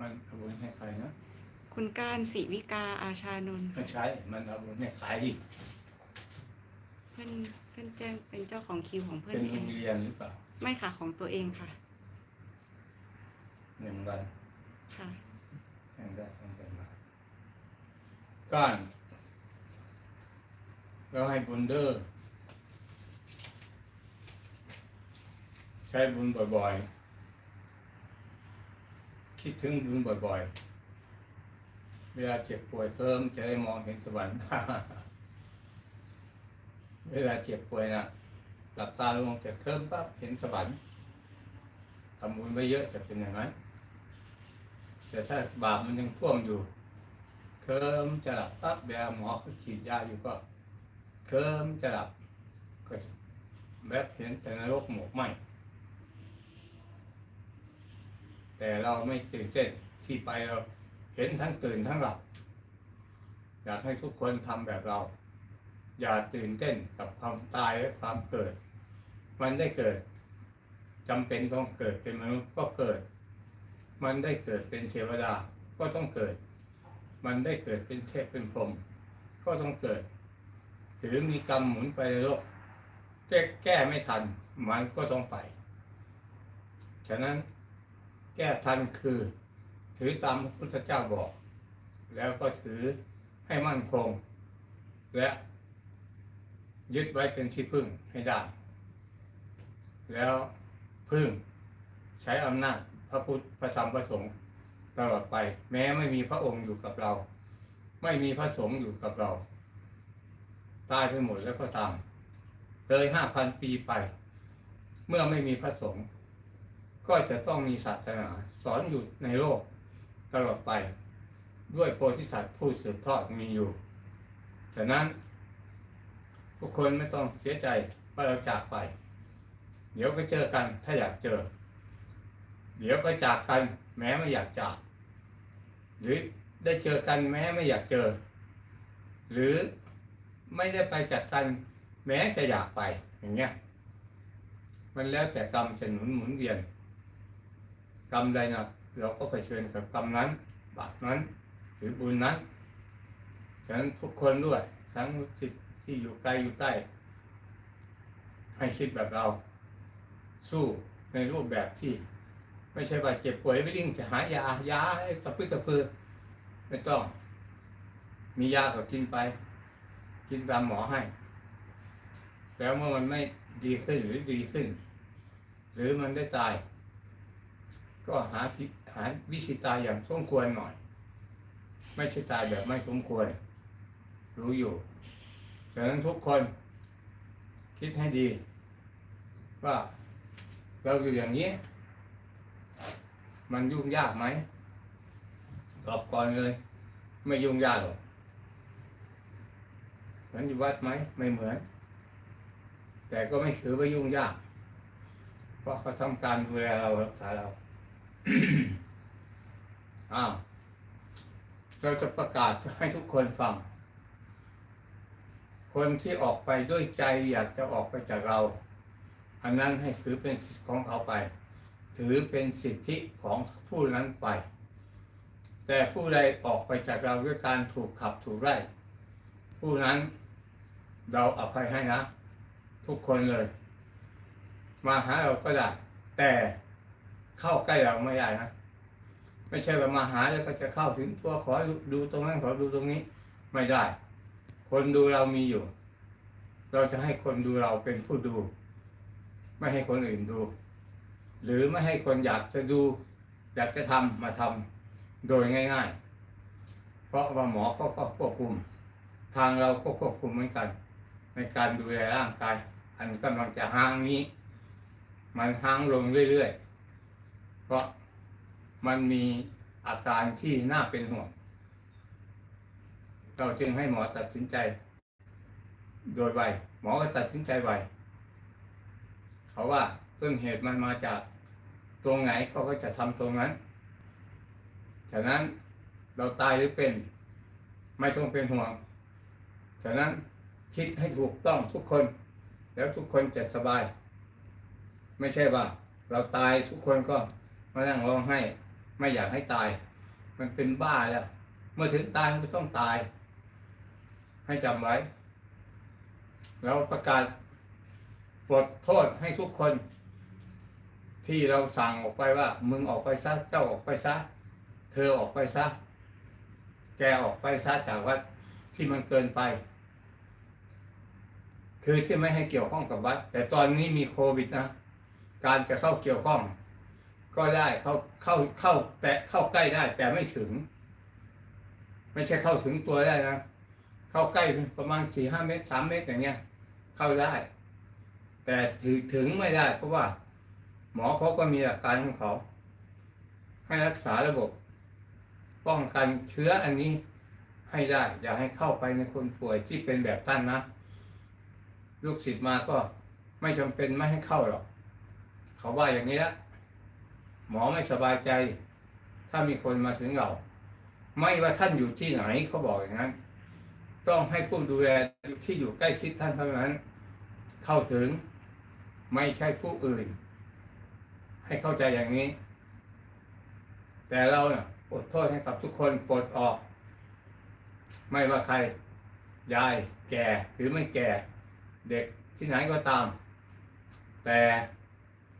มันเอาบุญให้ใครนะคุณก้านศิวิกาอาชานนท์ไม่ใช่มันเอาบุญให้ใครเพื่อนเพื่อนแจ้งเป็นเจ้าของคิวของเพื่อนเป็นเอโรงงเรียนหรือเปล่าไม่ค่ะของตัวเองค่ะหนึ่งวันค่ะแข่งได้ตั้งแต่มาก้านแล้วให้บุญเดอร์ ใช้บุญบ่อยๆ คิดถึงบุญบ่อยๆ เวลาเจ็บป่วยเพิ่มจะได้มองเห็นสวรรค์เวลาเจ็บป่วยนะหลับตาลงแต่เคลิ้มปั๊บเห็นสวรรค์ทำบุญไว้เยอะจะเป็นอย่างนั้นแต่ถ้าบาปมันยังท่วมอยู่ เคลิ้มจะหลับปั๊บเวลาหมอเขาฉีดยาอยู่ก็ เคลิ้มจะหลับก็แบบเห็นแต่นรกหมกไหม แต่เราไม่ตื่นเต้นที่ไปเราเห็นทั้งตื่นทั้งหลับ อยากให้ทุกคนทำแบบเรา อย่าตื่นเต้นกับความตายและความเกิด มันได้เกิดจำเป็นต้องเกิดเป็นมนุษย์ก็เกิด มันได้เกิดเป็นเทวดาก็ต้องเกิด มันได้เกิดเป็นเทพเป็นพรหมก็ต้องเกิด ถือมีกรรมหมุนไปในโลกแก้แก้ไม่ทันมันก็ต้องไป ฉะนั้น แก้ทันคือ ถือตามพระพุทธเจ้าบอก แล้วก็ถือให้มั่นคง และยึดไว้เป็นที่พึ่งให้ได้ แล้วพึ่งใช้อำนาจพระพุทธพระธรรมพระสงฆ์ตลอดไป แม้ไม่มีพระองค์อยู่กับเรา ไม่มีพระสงฆ์อยู่กับเรา ตายไปหมดแล้วก็ตามเลยห้าพันปีไป เมื่อไม่มีพระสงฆ์ ก็จะต้องมีศาสนาสอนอยู่ในโลกตลอดไป ด้วยโพธิสัตว์ผู้สืบทอดมีอยู่ฉะนั้นทุกคนไม่ต้องเสียใจว่าเราจากไป เดี๋ยวก็เจอกันถ้าอยากเจอ เดี๋ยวก็จากกันแม้ไม่อยากจาก หรือได้เจอกันแม้ไม่อยากเจอ หรือไม่ได้ไปจัดกันแม้จะอยากไปอย่างเงี้ยมันแล้วแต่กรรมจะหนุนหมุนเวียน กรรมใดนะเราก็เผชิญกับกรรมนั้น บาปนั้น หรือบุญนั้นฉะนั้นทุกคนด้วยทั้งที่ที่อยู่ไกลอยู่ใกล้ ให้คิดแบบเรา สู้ในรูปแบบที่ ไม่ใช่ว่าเจ็บป่วยไปวิ่งจะหายายาให้สะพึดสะพือไม่ต้อง มียาก็กินไป กินตามหมอให้ แล้วเมื่อมันไม่ดีขึ้นหรือดีขึ้น หรือมันได้ตาย ก็หาที่หาวิธีตายอย่างสมควรหน่อย ไม่ใช่ตายแบบไม่สมควร รู้อยู่ฉะนั้นทุกคนคิดให้ดี ว่าเราอยู่อย่างนี้ มันยุ่งยากไหมตอบก่อนเลย ไม่ยุ่งยากหรอกเหมือนอยู่วัดไหมไม่เหมือน แต่ก็ไม่ถือว่ายุ่งยาก เพราะเขาทำการดูแลเรารักษาเรา อ้าวเราจะประกาศให้ทุกคนฟัง คนที่ออกไปด้วยใจอยากจะออกไปจากเรา อันนั้นให้ถือเป็นสิทธิของเขาไป ถือเป็นสิทธิของผู้นั้นไป แต่ผู้ใดออกไปจากเราด้วยการถูกขับถูกไล่ผู้นั้นเราอภัยให้นะ ทุกคนเลย มาหาเราก็ได้แต่ เข้าใกล้เราไม่ได้นะไม่ใช่ว่ามาหาแล้วก็จะเข้าถึงตัวขอดูตรงนั้นขอดูตรงนี้ ไม่ได้ คนดูเรามีอยู่ เราจะให้คนดูเราเป็นผู้ดู ไม่ให้คนอื่นดู หรือไม่ให้คนอยากจะดู อยากจะทำมาทำโดยง่าย ๆ เพราะว่าหมอเขาก็ควบคุม ทางเราก็ควบคุมเหมือนกัน ในการดูแลร่างกาย อันกำลังจะห่างนี้ มันห่างลงเรื่อยๆ เพราะมันมีอาการที่น่าเป็นห่วง เราจึงให้หมอตัดสินใจ โดยไวหมอก็ตัดสินใจไวเขาว่าต้นเหตุมันมาจากตรงไหนเขาก็จะทำตรงนั้น ฉะนั้นเราตายหรือเป็นไม่ต้องเป็นห่วง ฉะนั้นคิดให้ถูกต้องทุกคน แล้วทุกคนจะสบาย ไม่ใช่ว่า เราตายทุกคนก็ มานั่งร้องไห้ ไม่อยากให้ตาย มันเป็นบ้าแล้ว เมื่อถึงตายมันก็ต้องตาย ให้จำไว้ แล้วประกาศปลดโทษให้ทุกคน ที่เราสั่งออกไปว่า มึงออกไปซะเจ้าออกไปซะ เธอออกไปซะ แกออกไปซะจากวัดที่มันเกินไป คือที่ไม่ให้เกี่ยวข้องกับวัด แต่ตอนนี้มีโควิดนะ การจะเข้าเกี่ยวข้อง ก็ได้เข้าเข้าเข้าแตะเข้าใกล้ได้ แต่ไม่ถึง ไม่ใช่เข้าถึงตัวได้นะเข้าใกล้ประมาณสี่ห้าเมตรสามเมตรอย่างเงี้ย เข้าได้ แต่ถึงถึงไม่ได้ เพราะว่า หมอเขาก็มีหลักการของเขา ให้รักษาระบบ ป้องกันเชื้ออันนี้ให้ได้ อย่าให้เข้าไปในคนป่วยที่เป็นแบบท่านนะลูกศิษย์มาก็ไม่จำเป็นไม่ให้เข้าหรอก เขาว่าอย่างนี้ละ หมอไม่สบายใจ ถ้ามีคนมาถึงเรา ไม่ว่าท่านอยู่ที่ไหนเขาบอกอย่างนั้น ต้องให้ผู้ดูแลที่อยู่ใกล้ชิดท่านเท่านั้น เข้าถึงไม่ใช่ผู้อื่น ให้เข้าใจอย่างนี้ แต่เราเนี่ยอดโทษให้กับทุกคนปลดออก ไม่ว่าใคร ยายแก่หรือไม่แก่ เด็กที่ไหนก็ตาม แต่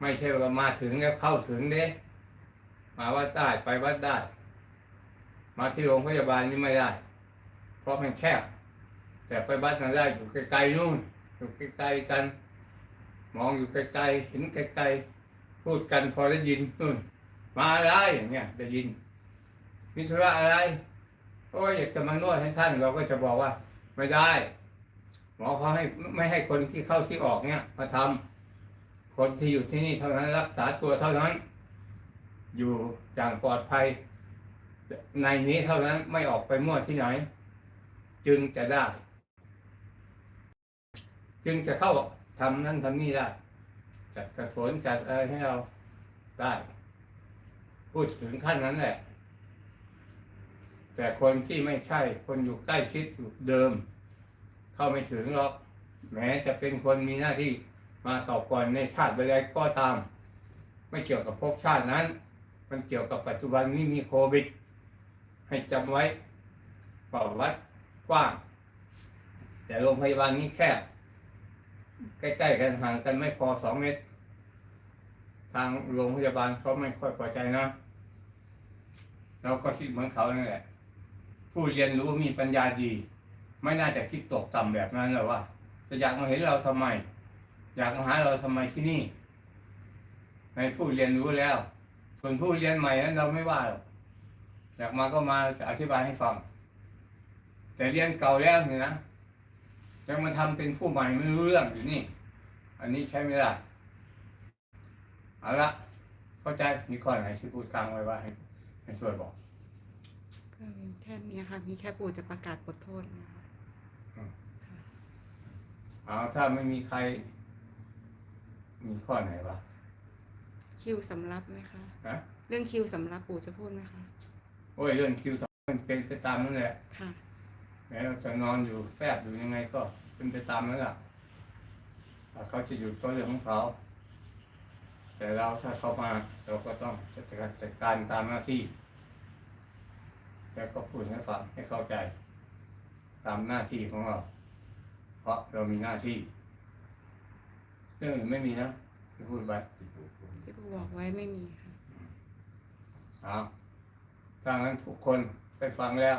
ไม่ใช่ว่ามาถึงแล้วเข้าถึงเด้มาวัดได้ไปวัดได้ มาที่โรงพยาบาลนี่ไม่ได้ เพราะมันแคบ แต่ไปวัดนั้นได้อยู่ไกลๆนู่น อยู่ไกลๆกัน มองอยู่ไกลๆเห็นไกลๆพูดกันพอได้ยินนู่น มาอะไรอย่างเงี้ยได้ยินมิธุระอะไรโอ้ยอยากจะมานวดให้ท่านเราก็จะบอกว่า ไม่ได้ หมอเขาให้ไม่ให้คนที่เข้าที่ออกเนี่ยมาทำ คนที่อยู่ที่นี่เท่านั้นรักษาตัวเท่านั้น อยู่อย่างปลอดภัย ในนี้เท่านั้นไม่ออกไปมั่วที่ไหน จึงจะได้ จึงจะเข้าทำนั่นทำนี่ได้ จัดกระโถนจัดอะไรให้เราได้ พูดถึงขั้นนั้นแหละ แต่คนที่ไม่ใช่ คนอยู่ใกล้ชิดอยู่เดิม เข้าไม่ถึงหรอก แม้จะเป็นคนมีหน้าที่ มาเก่าก่อนในชาติใดๆก็ตาม ไม่เกี่ยวกับภพชาตินั้น มันเกี่ยวกับปัจจุบันนี้มีโควิด ให้จำไว้ป่าวัดกว้าง แต่โรงพยาบาลนี้แคบใกล้ๆกันห่างกันไม่พอสองเมตร ทางโรงพยาบาลเขาไม่ค่อยพอใจนะเราก็คิดเหมือนเขานั่นแหละ ผู้เรียนรู้มีปัญญาดี ไม่น่าจะคิดตกต่ำแบบนั้นหรอกว่า จะอยากมาเห็นเราทำไม อยากมาหาเราทำไมที่นี่ในผู้เรียนรู้แล้ว ส่วนผู้เรียนใหม่นั้นเราไม่ว่าหรอกอยากมาก็มาจะอธิบายให้ฟัง แต่เรียนเก่าแล้วเนี่ยนะยังมาทำเป็นผู้ใหม่ไม่รู้เรื่องอยู่นี่ อันนี้ใช้ไม่ได้เอาละเข้าใจมีข้อไหนที่พูดกลางไว้ว่าให้ให้ช่วยบอกก็มีแค่นี้ค่ะมีแค่ปู่จะประกาศบทโทษนะคะเอาถ้าไม่มีใคร มีข้อไหนวะคิวสำรับไหมคะฮะเรื่องคิวสำรับปู่จะพูดไหมคะโอ้ยเรื่องคิวสองมันเป็นไปตามนั่นแหละค่ะแม้เราจะนอนอยู่แฟบอยู่ยังไงก็เป็นไปตามนั้นแหละถ้าเขาจะอยู่ก็เรื่องของเขา แต่เราถ้าเขามาเราก็ต้องจัดการจัดการตามหน้าที่แล้วก็พูดให้ฟังให้เข้าใจ ตามหน้าที่ของเรา เพราะเรามีหน้าที่ เรื่องอื่นไม่มีนะที่พูดไปที่ปู่บอกไว้ไม่มีค่ะ เอาถ้างั้นทุกคนไปฟังแล้ว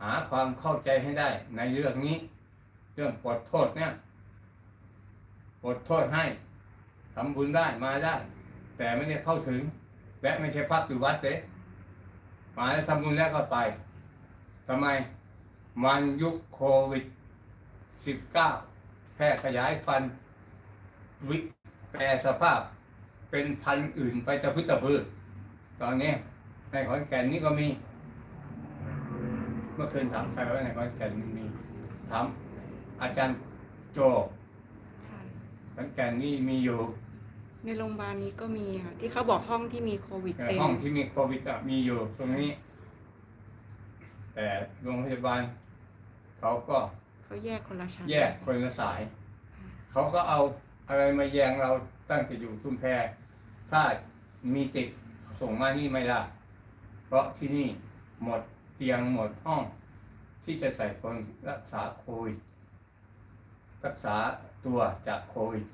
หาความเข้าใจให้ได้ ในเรื่องนี้ เรื่องปลดโทษเนี่ยปลดโทษให้ทำบุญได้มาได้ แต่ไม่ได้เข้าถึง และไม่ใช่พักอยู่วัดเด้มาแล้วทำบุญแล้วก็ไปทำไมมันยุคโควิด 19แพร่ขยายฟันธุ์ วิแปรสภาพ เป็นพันธุ์อื่นไปตะพื้ตะพือตอนนี้ในขอนแก่นนี่ก็มี เมื่อคืนถามใครว่าในขอนแก่นมันมีถามอาจารย์โจค่ะขอนแก่นนี่มีอยู่ในโรงพยาบาลนี้ก็มีค่ะที่เขาบอกห้องที่มีโควิดเอ่อเต็มห้องที่มีโควิดอะมีอยู่ตรงนี้ แต่โรงพยาบาล เขาก็เขาแยกคนละชั้นแยกคนละสาย เขาก็เอา อะไรมาแยงเราตั้งแต่อยู่ชุมแพถ้ามีติดส่งมานี่ไม่ได้เพราะที่นี่หมดเตียงหมดห้อง ที่จะใส่คนรักษาโควิดรักษาตัวจากโควิด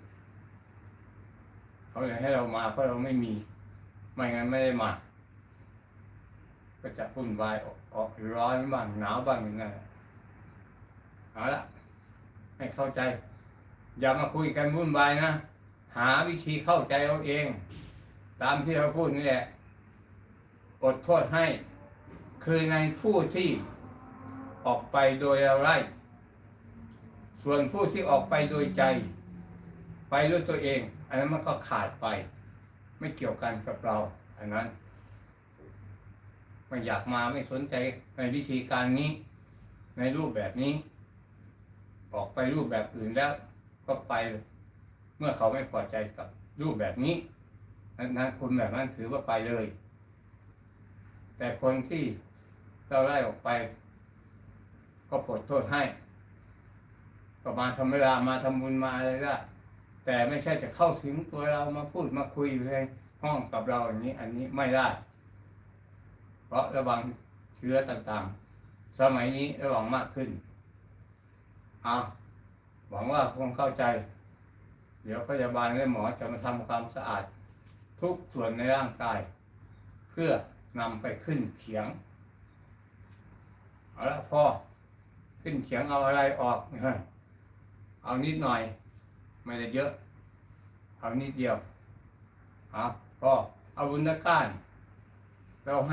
เขาเลยให้เรามาเพราะเราไม่มี ไม่งั้นไม่ได้มา ก็จะพุ่นวายออกร้อนบ้างหนาวบ้างอย่างนั้นเอาละให้เข้าใจ อย่ามาคุยกันวุ่นวายนะ หาวิธีเข้าใจเอาเอง ตามที่เราพูดนี่แหละ อดโทษให้ คือในผู้ที่ออกไปโดยเราไล่ส่วนผู้ที่ออกไปโดยใจ ไปด้วยตัวเอง อันนั้นมันก็ขาดไป ไม่เกี่ยวกันกับเรา อันนั้นไม่อยากมาไม่สนใจในวิธีการนี้ ในรูปแบบนี้ ออกไปรูปแบบอื่นแล้ว ก็ไป เมื่อเขาไม่พอใจกับรูปแบบนี้นั้นคุณแบบนั้นถือว่าไปเลย แต่คนที่เราไล่ออกไป ก็ปลดโทษให้ ก็มาทำเวลามาทำบุญมาอะไรก็แต่ไม่ใช่จะเข้าถึงตัวเรามาพูดมาคุยอยู่ในห้องกับเราอย่างนี้ อันนี้ไม่ได้ เพราะระวังเชื้อต่างๆ สมัยนี้ระวังมากขึ้น เอา หวังว่าคงเข้าใจ เดี๋ยวพยาบาลและหมอจะมาทำความสะอาด ทุกส่วนในร่างกาย เพื่อนำไปขึ้นเขียงเอาละพอขึ้นเขียงเอาอะไรออกเอานิดหน่อย ไม่ได้เยอะ เอานิดเดียวเอาพอเอาบุญก้านเราให้